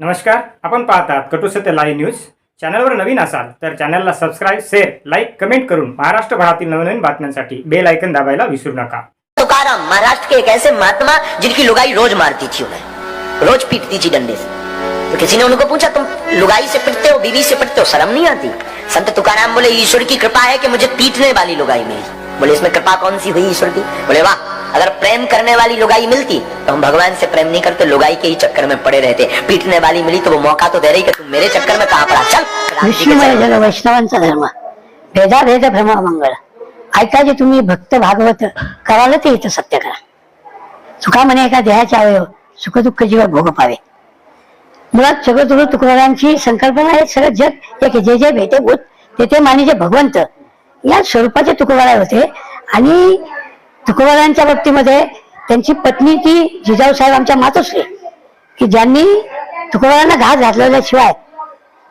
नमस्कार आपण पाहतात कटुसत्य लाईव्ह न्यूज चॅनलवर नवीन असाल तर चॅनलला सबस्क्राईब शेअर लाईक कमेंट करून महाराष्ट्रभरातील नवनवीन बातम्यांसाठी बेल आयकन दाबायला विसरू नका. तुकाराम महाराष्ट्र के एक ऐसे महात्मा जिनकी लुगाई रोज मारती थी उन्हें। रोज पीटती थी डंडे से। तो किसी ने उनको पूछा तुम लुगाई से पिटते हो बीवी से पिटते हो शर्म नहीं आती? संत तुकाराम बोले ईश्वर की कृपा है कि मुझे पीटने वाली लुगाई मिली। बोले इसमें कृपा कौन सी हुई ईश्वर की? बोले वाह अगर प्रेम करने वाली लुगाई मिलती तो हम भगवान से प्रेम नहीं करते लुगाई के ही चक्कर में पड़े रहते। पीटने वाली मिली तो वो मौका तो दे रही कि तुम मेरे चक्कर में कहाँ पड़ा? चल वैष्णवांचा धर्म। भेदाभेद भ्रम मंगळ ऐका जे तुम्ही भक्त भागवत कराल ते इथं सत्य करा. चुका म्हणे एका देहाचे अवयव सुखदुःख जीव भोग पावे. मुळात जगद्गुरु तुकोबारांची संकल्पना आहे सगळं जग एक जे जे भेटे भूत ते ते माने जे भगवंत. या स्वरूपाचे तुकोबारा होते आणि तुकोबारांच्या बाबतीमध्ये त्यांची पत्नी ती जिजाऊ साहेब आमच्या मातोश्री की ज्यांनी तुकोबारांना घास घातलेल्याशिवाय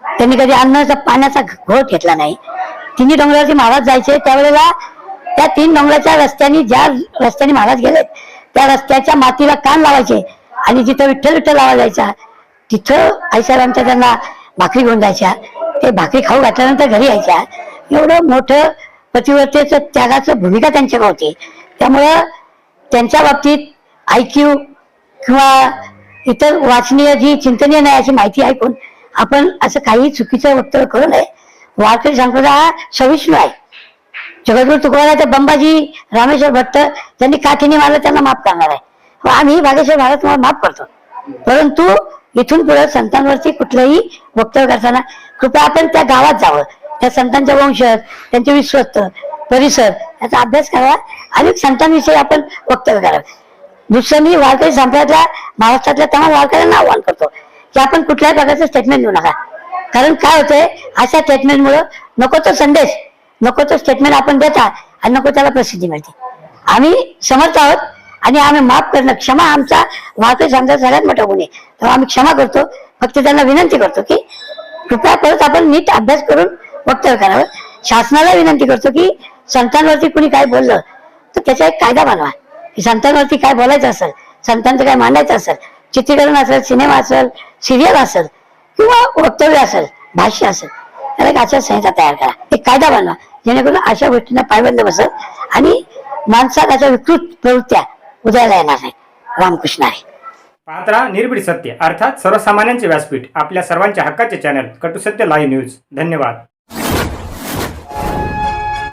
त्यांनी कधी अन्नाचा पाण्याचा घोट घेतला नाही. तिन्ही डोंगरावरती महाराज जायचे. त्यावेळेला त्या तीन डोंगराच्या रस्त्याने ज्या रस्त्याने महाराज गेले त्या रस्त्याच्या मातीला कान लावायचे आणि जिथं विठ्ठल विठ्ठल लावा जायचा तिथं आईसाहेबांच्या त्यांना भाकरी घेऊन जायच्या. ते भाकरी खाऊ घातल्यानंतर घरी यायच्या. एवढं मोठं पतिव्रतेचं त्यागाचं भूमिका त्यांच्याकडे होती. त्यामुळं त्यांच्या बाबतीत आयक्यू किंवा इतर वाचनीय जी चिंतनीय नाही अशी माहिती ऐकून आपण असं काही चुकीचं वक्तव्य करू नये. वारकरी संप्रदाय हा सविष्णू आहे. जगद्गुरु तुकोबाराच्या बंबाजी रामेश्वर भट्ट त्यांनी काठीने मारलं त्यांना माफ करणार आहे. आम्ही भागेश्वर महाराज तुम्हाला माफ करतो. परंतु इथून पुढे संतांवरती कुठलंही वक्तव्य करताना कृपया आपण त्या गावात जावं. त्या संतांच्या वंश त्यांचे विश्वस्त परिसर याचा अभ्यास करावा आणि संतांविषयी आपण वक्तव्य करावं. दुसरं मी वारकरी संप्रदायातल्या महाराष्ट्रातल्या तमाम वारकऱ्यांना आव्हान करतो की आपण कुठल्याही प्रकारचं स्टेटमेंट देऊ नका. कारण काय होतंय अशा स्टेटमेंटमुळं नको तो संदेश नको तो स्टेटमेंट आपण देता आणि नको त्याला प्रसिद्धी मिळते. आम्ही समर्थ आहोत आणि आम्ही माफ करणं क्षमा आमचा वारकरी समजा सगळ्यात मोठा गुन्हे तेव्हा आम्ही क्षमा करतो फक्त त्यांना विनंती करतो की कृपया परत आपण नीट अभ्यास करून वक्तव्य करावं. शासनाला विनंती करतो की संतांवरती कुणी काय बोललं तर त्याचा एक कायदा बनवा. की संतांवरती काय बोलायचं असेल संतांचं काय मांडायचं असेल चित्रीकरण असेल सिनेमा असेल सिरियल असेल किंवा वक्तव्य असेल भाष्य असेल तर एक आचारसंहिता तयार करा. एक कायदा बनवा जेणेकरून अशा गोष्टींना पायबंद बसल आणि माणसात अशा विकृत प्रवृत्त्या उदयाला येणार नाही रामकृष्ण आहे. पाहत राहा निर्भीड सत्य अर्थात सर्वसामान्यांचे व्यासपीठ आपल्या सर्वांच्या हक्काचे चॅनल कटुसत्य लाईव्ह न्यूज धन्यवाद.